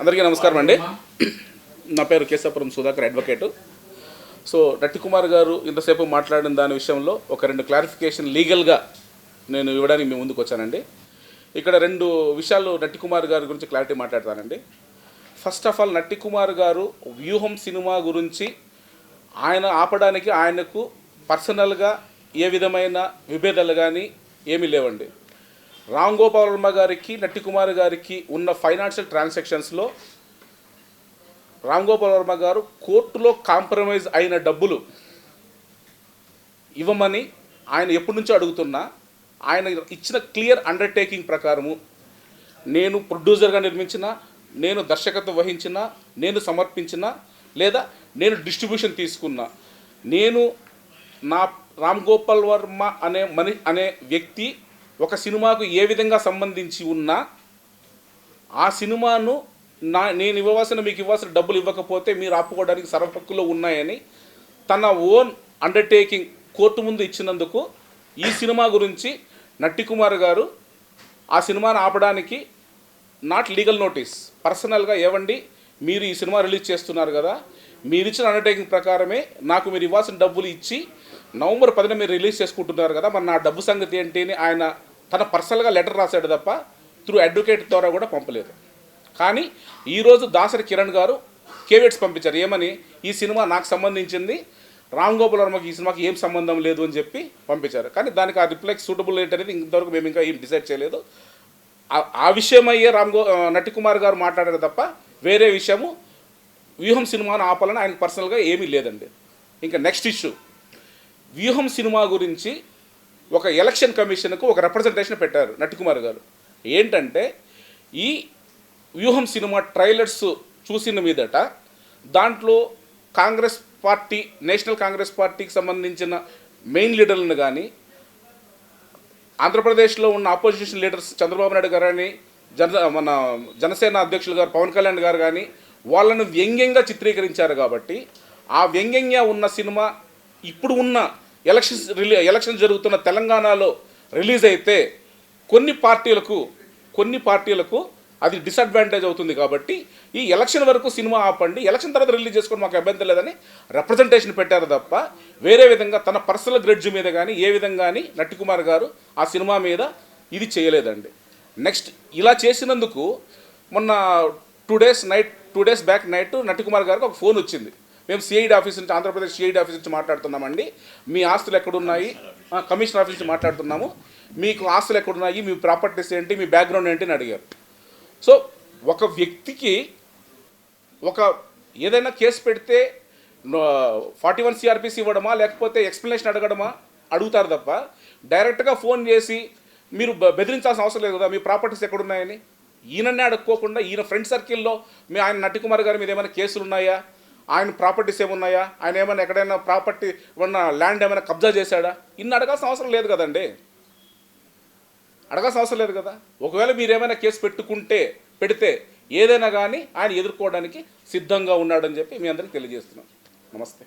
అందరికీ నమస్కారం అండి. నా పేరు కేశవపురం సుధాకర్ అడ్వకేటు. సో రట్టికుమార్ గారు ఇంతసేపు మాట్లాడిన దాని విషయంలో ఒక రెండు క్లారిఫికేషన్ లీగల్గా నేను ఇవ్వడానికి మీ ముందుకు వచ్చానండి. ఇక్కడ రెండు విషయాలు నట్టికుమార్ గారి గురించి క్లారిటీ మాట్లాడతానండి. ఫస్ట్ ఆఫ్ ఆల్ నట్టికుమార్ గారు వ్యూహం సినిమా గురించి ఆయన ఆపడానికి ఆయనకు పర్సనల్గా ఏ విధమైన విభేదాలు కానీ ఏమీ లేవండి. రామ్ గోపాల్ వర్మ గారికి నట్టి కుమార్ గారికి ఉన్న ఫైనాన్షియల్ ట్రాన్సాక్షన్స్లో రామ్ గోపాల్ వర్మ గారు కోర్టులో కాంప్రమైజ్ అయిన డబ్బులు ఇవ్వమని ఆయన ఎప్పటి నుంచో అడుగుతున్నా ఆయన ఇచ్చిన క్లియర్ అండర్టేకింగ్ ప్రకారము నేను ప్రొడ్యూసర్గా నిర్మించిన నేను దర్శకత్వం వహించిన నేను సమర్పించిన లేదా నేను డిస్ట్రిబ్యూషన్ తీసుకున్నా నేను నా రామ్ గోపాల్ వర్మ అనే మని అనే వ్యక్తి ఒక సినిమాకు ఏ విధంగా సంబంధించి ఉన్నా ఆ సినిమాను నా నేను ఇవ్వవలసిన మీకు ఇవ్వాల్సిన డబ్బులు ఇవ్వకపోతే మీరు ఆపుకోవడానికి సర్వపక్కులో ఉన్నాయని తన ఓన్ అండర్టేకింగ్ కోర్టు ముందు ఇచ్చినందుకు ఈ సినిమా గురించి నట్టి కుమార్ గారు ఆ సినిమాను ఆపడానికి నాట్ లీగల్ నోటీస్ పర్సనల్గా ఏవండి మీరు ఈ సినిమా రిలీజ్ చేస్తున్నారు కదా మీరు ఇచ్చిన అండర్టేకింగ్ ప్రకారమే నాకు మీరు ఇవ్వాల్సిన డబ్బులు ఇచ్చి నవంబర్ పదిన మీరు రిలీజ్ చేసుకుంటున్నారు కదా మరి నా డబ్బు సంగతి ఏంటి అని ఆయన తన పర్సనల్గా లెటర్ రాశాడు తప్ప త్రూ అడ్వకేట్ ద్వారా కూడా పంపలేదు. కానీ ఈరోజు దాసరి కిరణ్ గారు కేవెట్స్ పంపించారు. ఏమని? ఈ సినిమా నాకు సంబంధించింది. రామ్ గోపాల్ వర్మకి ఈ సినిమాకి ఏం సంబంధం లేదు అని చెప్పి పంపించారు. కానీ దానికి ఆ రిప్లైకి సూటబుల్ ఏంటనేది అనేది ఇంతవరకు మేము ఇంకా ఏం డిసైడ్ చేయలేదు. ఆ- విషయమయ్యే రామ్ గో నటి కుమార్ గారు మాట్లాడారు తప్ప వేరే విషయము. వ్యూహం సినిమాను ఆపాలని ఆయన పర్సనల్గా ఏమీ లేదండి. ఇంకా నెక్స్ట్ ఇష్యూ. వ్యూహం సినిమా గురించి ఒక ఎలక్షన్ కమిషన్కు ఒక రిప్రజెంటేషన్ పెట్టారు నటికుమార్ గారు. ఏంటంటే ఈ వ్యూహం సినిమా ట్రైలర్స్ చూసిన మీదట దాంట్లో కాంగ్రెస్ పార్టీ నేషనల్ కాంగ్రెస్ పార్టీకి సంబంధించిన మెయిన్ లీడర్లను కానీ ఆంధ్రప్రదేశ్లో ఉన్న ఆపోజిషన్ లీడర్స్ చంద్రబాబు నాయుడు గారు కానీ జన మన జనసేన అధ్యక్షులు గారు పవన్ కళ్యాణ్ గారు కానీ వాళ్ళను వ్యంగ్యంగా చిత్రీకరించారు కాబట్టి ఆ వ్యంగ్యంగా ఉన్న సినిమా ఇప్పుడు ఉన్న ఎలక్షన్స్ రిలీ ఎలక్షన్ జరుగుతున్న తెలంగాణలో రిలీజ్ అయితే కొన్ని పార్టీలకు కొన్ని పార్టీలకు అది డిసడ్వాంటేజ్ అవుతుంది కాబట్టి ఈ ఎలక్షన్ వరకు సినిమా ఆపండి ఎలక్షన్ తర్వాత రిలీజ్ చేసుకోవడం మాకు అభ్యంతరం లేదని రిప్రజెంటేషన్ పెట్టారు తప్ప వేరే విధంగా తన పర్సనల్ గ్రెడ్జ్ మీద కానీ ఏ విధంగా కానీ నట్టికుమార్ గారు ఆ సినిమా మీద ఇది చేయలేదండి. నెక్స్ట్ ఇలా చేసినందుకు మొన్న two days night two days back night Nattikumar గారికి ఒక ఫోన్ వచ్చింది. మేము సిఐడి ఆఫీస్ నుంచి ఆంధ్రప్రదేశ్ సిఐడి ఆఫీస్ నుంచి మాట్లాడుతున్నామండి. మీ ఆస్తులు ఎక్కడున్నాయి? కమిషనర్ ఆఫీస్ నుంచి మాట్లాడుతున్నాము. మీకు ఆస్తులు ఎక్కడున్నాయి? మీ ప్రాపర్టీస్ ఏంటి? మీ బ్యాక్గ్రౌండ్ ఏంటి అని అడిగారు. సో ఒక వ్యక్తికి ఒక ఏదైనా కేసు పెడితే ఫార్టీ వన్ సిఆర్పిసి ఇవ్వడమా? లేకపోతే ఎక్స్ప్లెనేషన్ అడగడమా? అడుగుతారు తప్ప డైరెక్ట్గా ఫోన్ చేసి మీరు బె- బెదిరించాల్సిన అవసరం లేదు కదా మీ ప్రాపర్టీస్ ఎక్కడున్నాయని ఈయననే అడుక్కోకుండా ఈయన ఫ్రెండ్ సర్కిల్లో మీ ఆయన నటికుమార్ గారి మీద ఏమైనా కేసులు ఉన్నాయా ఆయన ప్రాపర్టీస్ ఏమున్నాయా? ఆయన ఏమైనా ఎక్కడైనా ప్రాపర్టీ ఉన్న ల్యాండ్ ఏమైనా కబ్జా చేశాడా? ఇన్ని అడగాల్సిన అవసరం లేదు కదండి. అడగాల్సిన అవసరం లేదు కదా. ఒకవేళ మీరు ఏమైనా కేసు పెట్టుకుంటే పెడితే ఏదైనా కానీ ఆయన ఎదుర్కోవడానికి సిద్ధంగా ఉన్నాడని చెప్పి మీ అందరికీ తెలియజేస్తున్నాం. నమస్తే.